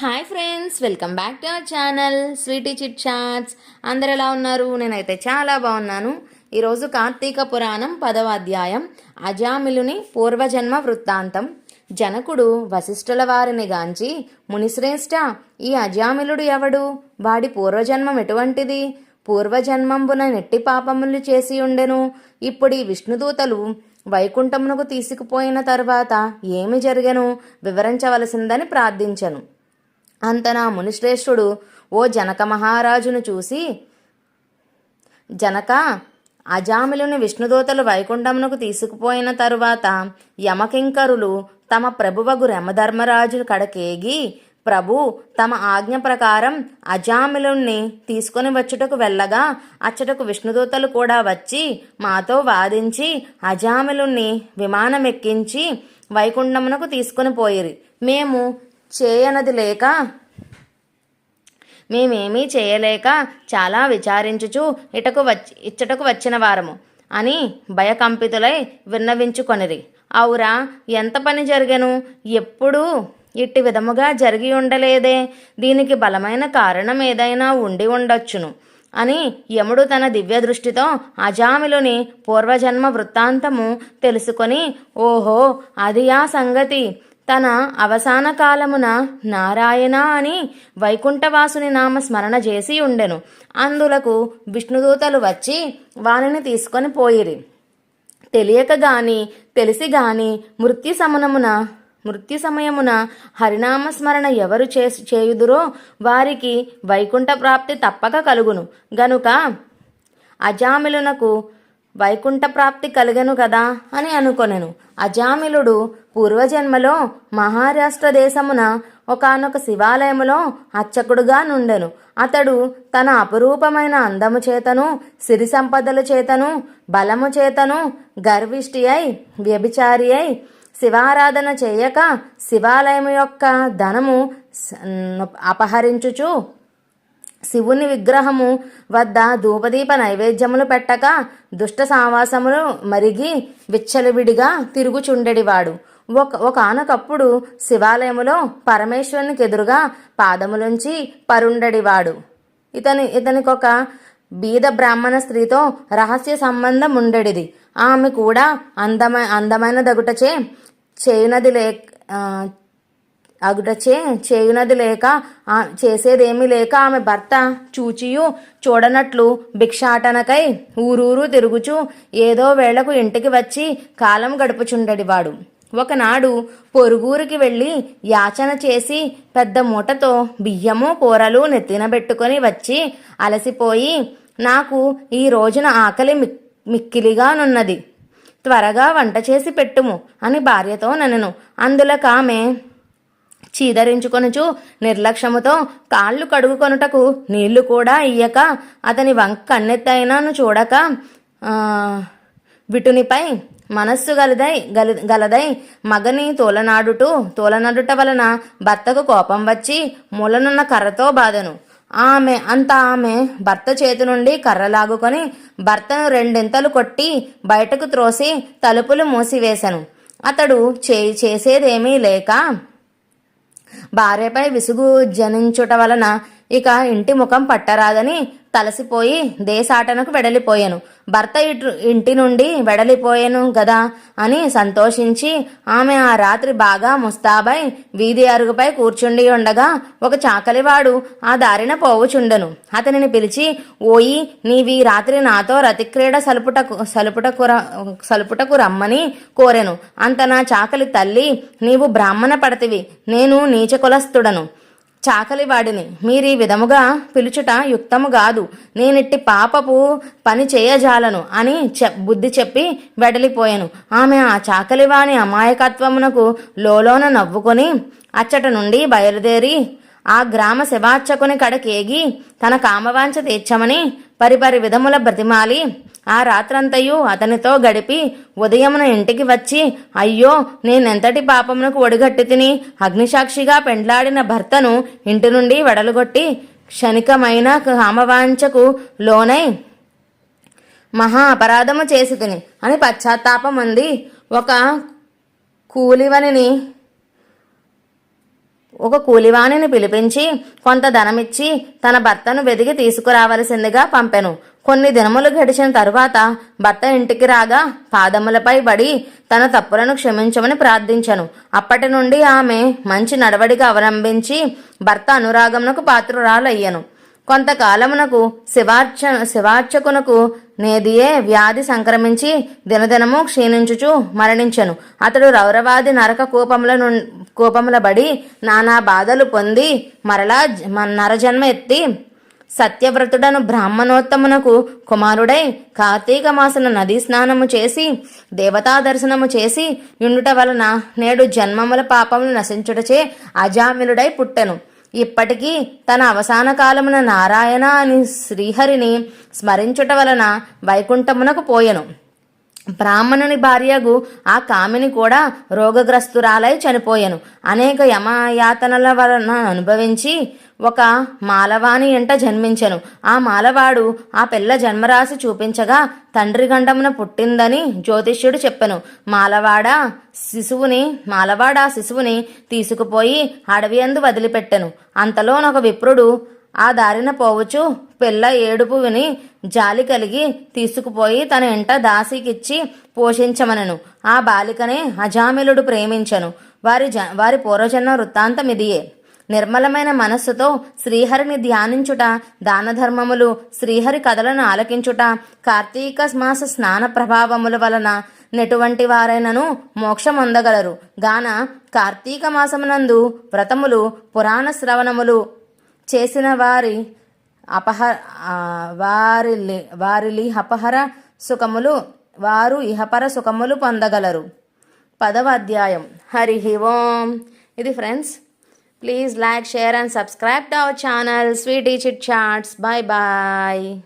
Hi friends welcome back to our channel sweety chit chats. అందరు ఎలా ఉన్నారు? నేనైతే చాలా బాగున్నాను. ఈరోజు కార్తీక పురాణం పదవ అధ్యాయం అజామిలుని పూర్వజన్మ వృత్తాంతం. జనకుడు వశిష్ఠుల వారిని గాంచి మునిశ్రేష్ఠ ఈ అజామిలుడు ఎవడు? వాడి పూర్వజన్మం ఎటువంటిది? పూర్వజన్మంబున నెట్టి పాపములు చేసి ఉండెను. ఇప్పుడు ఈ విష్ణుదూతలు వైకుంఠమునకు తీసుకుపోయిన తర్వాత ఏమి జరిగను? వివరించవలసిందని ప్రార్థించను. అంతనా మునిశ్రేష్ఠుడు ఓ జనక మహారాజును చూసి జనక అజామిలుని విష్ణుదూతలు వైకుంఠమునకు తీసుకుపోయిన తరువాత యమకింకరులు తమ ప్రభువగు యమధర్మరాజు కడకేగి ప్రభు తమ ఆజ్ఞ ప్రకారం అజామిలుణ్ణి తీసుకొని వచ్చుటకు వెళ్ళగా అచ్చటకు విష్ణుదూతలు కూడా వచ్చి మాతో వాదించి అజామిలుణ్ణి విమానం ఎక్కించి వైకుంఠమునకు తీసుకొని పోయిరి. మేము చేయనది లేక మేమేమీ చేయలేక చాలా విచారించుచు ఇటకు వచ్చి ఇచ్చటకు వచ్చిన వారము అని భయకంపితులై విన్నవించుకొనిరి. అవురా ఎంత పని జరిగెను? ఎప్పుడూ ఇట్టి విధముగా జరిగి ఉండలేదే. దీనికి బలమైన కారణం ఏదైనా ఉండి ఉండొచ్చును అని యముడు తన దివ్య దృష్టితో అజామిలుని పూర్వజన్మ వృత్తాంతము తెలుసుకొని ఓహో అది ఆ సంగతి. తన అవసాన కాలమున నారాయణ అని వైకుంఠవాసుని నామ స్మరణ చేసి ఉండెను. అందులకు విష్ణుదూతలు వచ్చి వానిని తీసుకొని పోయిరి. తెలియక గాని తెలిసి గాని మృత్యు సమనమున మృత్యు సమయమున హరినామస్మరణ ఎవరు చే చేయుదురో వారికి వైకుంఠ ప్రాప్తి తప్పక కలుగును. గనుక అజామిలునకు వైకుంఠ ప్రాప్తి కలిగను కదా అని అనుకొనెను. అజామిలుడు పూర్వజన్మలో మహారాష్ట్ర దేశమున ఒకనొక శివాలయములో అర్చకుడుగా నుండెను. అతడు తన అపురూపమైన అందము చేతను సిరి సంపదల చేతను బలము చేతను గర్విష్టి అయి వ్యభిచారి అయి శివారాధన చేయక శివాలయం యొక్క ధనము అపహరించుచు శివుని విగ్రహము వద్ద ధూపదీప నైవేద్యములు పెట్టక దుష్ట సావాసములు మరిగి విచ్చలవిడిగా తిరుగుచుండెడివాడు. ఒక ఒకనొకప్పుడు శివాలయములో పరమేశ్వరునికి ఎదురుగా పాదములుంచి పరుండడివాడు. ఇతని ఇతనికొక బీద బ్రాహ్మణ స్త్రీతో రహస్య సంబంధం ఉండెడిది ఆమె కూడా అందమై అందమైన దగుటచే చేయునది లే అగుటచే చేయునది లేక చేసేదేమీ లేక ఆమె భర్త చూచియు చూడనట్లు భిక్షాటనకై ఊరూరు తిరుగుచు ఏదో వేళకు ఇంటికి వచ్చి కాలం గడుపుచుండడివాడు. ఒకనాడు పొరుగురికి వెళ్ళి యాచన చేసి పెద్ద మూటతో బియ్యము కూరలు నెత్తిన పెట్టుకొని వచ్చి అలసిపోయి నాకు ఈ రోజున ఆకలి మిక్ మిక్కిలిగానున్నది. త్వరగా వంట చేసి పెట్టుము అని భార్యతో నన్ను. అందులకు ఆమె చీదరించుకొనుచు నిర్లక్ష్యముతో కాళ్ళు కడుగుకొనుటకు నీళ్ళు కూడా ఇయ్యక అతని వంక కన్నెత్తైనాను చూడక విటునిపై మనస్సు గలదై గల గలదై మగని తోలనాడుటూ తోలనాడుట వలన భర్తకు కోపం వచ్చి మూలనున్న కర్రతో బాధను. ఆమె అంత ఆమె భర్త చేతి నుండి కర్ర లాగుకొని భర్తను రెండింతలు కొట్టి బయటకు త్రోసి తలుపులు మూసివేశను అతడు చే చేసేదేమీ లేక భార్యపై విసుగు జనించుట వలన ఇక ఇంటి ముఖం పట్టరాదని తలసిపోయి దేశాటనకు వెడలిపోయాను. భర్త ఇటు ఇంటి నుండి వెడలిపోయాను గదా అని సంతోషించి ఆమె ఆ రాత్రి బాగా ముస్తాబై వీధి అరుగుపై కూర్చుండి ఉండగా ఒక చాకలివాడు ఆ దారిన పోవుచుండెను. అతనిని పిలిచి ఓయి నీవి రాత్రి నాతో రతిక్రీడ సలుపుటకు సలుపుటకు ర- సలుపుటకు రమ్మని కోరెను. అంత నా చాకలి తల్లి నీవు బ్రాహ్మణ పడతివి నేను నీచ కులస్తుడను చాకలివాడిని. మీరీ విధముగా పిలుచుట యుక్తము కాదు. నేనిట్టి పాపపు పని చేయజాలను అని చె బుద్ధి చెప్పి వెడలిపోయాను. ఆమె ఆ చాకలివాని అమాయకత్వమునకు లోలోన నవ్వుకొని అచ్చట నుండి బయలుదేరి ఆ గ్రామ శివార్చకుని కడకేగి తన కామవాంఛ తీర్చమని పరిపరి విధముల బ్రతిమాలి. ఆ రాత్రంతయు అతనితో గడిపి ఉదయమున ఇంటికి వచ్చి అయ్యో నేనెంతటి పాపమునకు ఒడిగట్టి తిని అగ్నిసాక్షిగా పెండ్లాడిన భర్తను ఇంటి నుండి వెడలుగొట్టి క్షణికమైన కామవాంఛకు లోనై మహా అపరాధము చేసి తిని అని పశ్చాత్తాపం ఉంది. ఒక కూలివనిని ఒక కూలివాణిని పిలిపించి కొంత ధనమిచ్చి తన భర్తను వెదిగి తీసుకురావలసిందిగా పంపెను. కొన్ని దినములు గడిచిన తరువాత భర్త ఇంటికి రాగా పాదములపై పడి తన తప్పులను క్షమించమని ప్రార్థించను. అప్పటి నుండి ఆమె మంచి నడవడిక అవలంబించి భర్త అనురాగమునకు పాత్రురాలయ్యను. కొంతకాలమునకు శివార్చ శివార్చకునకు నేదియే వ్యాధి సంక్రమించి దినదినము క్షీణించుచు మరణించెను. అతడు రౌరవాది నరక కూపముల ను కూపముల బడి నానా బాధలు పొంది మరలా జ- నరజన్మ ఎత్తి సత్యవ్రతుడను బ్రాహ్మణోత్తమునకు కుమారుడై కార్తీక మాసన నదీ స్నానము చేసి దేవతా దర్శనము చేసి యుండుట వలన నేడు జన్మముల పాపములు నశించుటచే అజామిలుడై పుట్టెను. ఇప్పటికీ తన అవసాన కాలమున నారాయణ అని శ్రీహరిని స్మరించుట వలన వైకుంఠమునకు పోయెను. బ్రాహ్మణుని భార్యకు ఆ కామిని కూడా రోగగ్రస్తురాలై చనిపోయాను. అనేక యమయాతనల వలన అనుభవించి ఒక మాలవాని ఎంట జన్మించెను. ఆ మాలవాడు ఆ పిల్ల జన్మరాశి చూపించగా తండ్రి గండమున పుట్టిందని జ్యోతిష్యుడు చెప్పెను. మాలవాడ శిశువుని మాలవాడ ఆ శిశువుని తీసుకుపోయి అడవి అందు వదిలిపెట్టెను. అంతలోనొక విప్రుడు ఆ దారిన పోవచ్చు పిల్ల ఏడుపు విని జాలి కలిగి తీసుకుపోయి తన ఇంట దాసికిచ్చి పోషించమనను. ఆ బాలికనే అజామిలుడు ప్రేమించను. వారి జ వారి పూర్వజన్మ వృత్తాంతం ఇదియే నిర్మలమైన మనస్సుతో శ్రీహరిని ధ్యానించుట దానధర్మములు శ్రీహరి కథలను ఆలకించుట కార్తీక మాస స్నాన ప్రభావముల వలన నెటువంటి వారైనను మోక్షం గాన కార్తీక మాసమునందు వ్రతములు పురాణ శ్రవణములు చేసిన వారి అపహ వారి వారిలి అపహర సుఖములు వారు ఇహపర సుఖములు పొందగలరు. పదవ అధ్యాయం. హరి ఓం. ఇది friends Please like, share and subscribe to our channel Sweetie, Charts. Bye bye.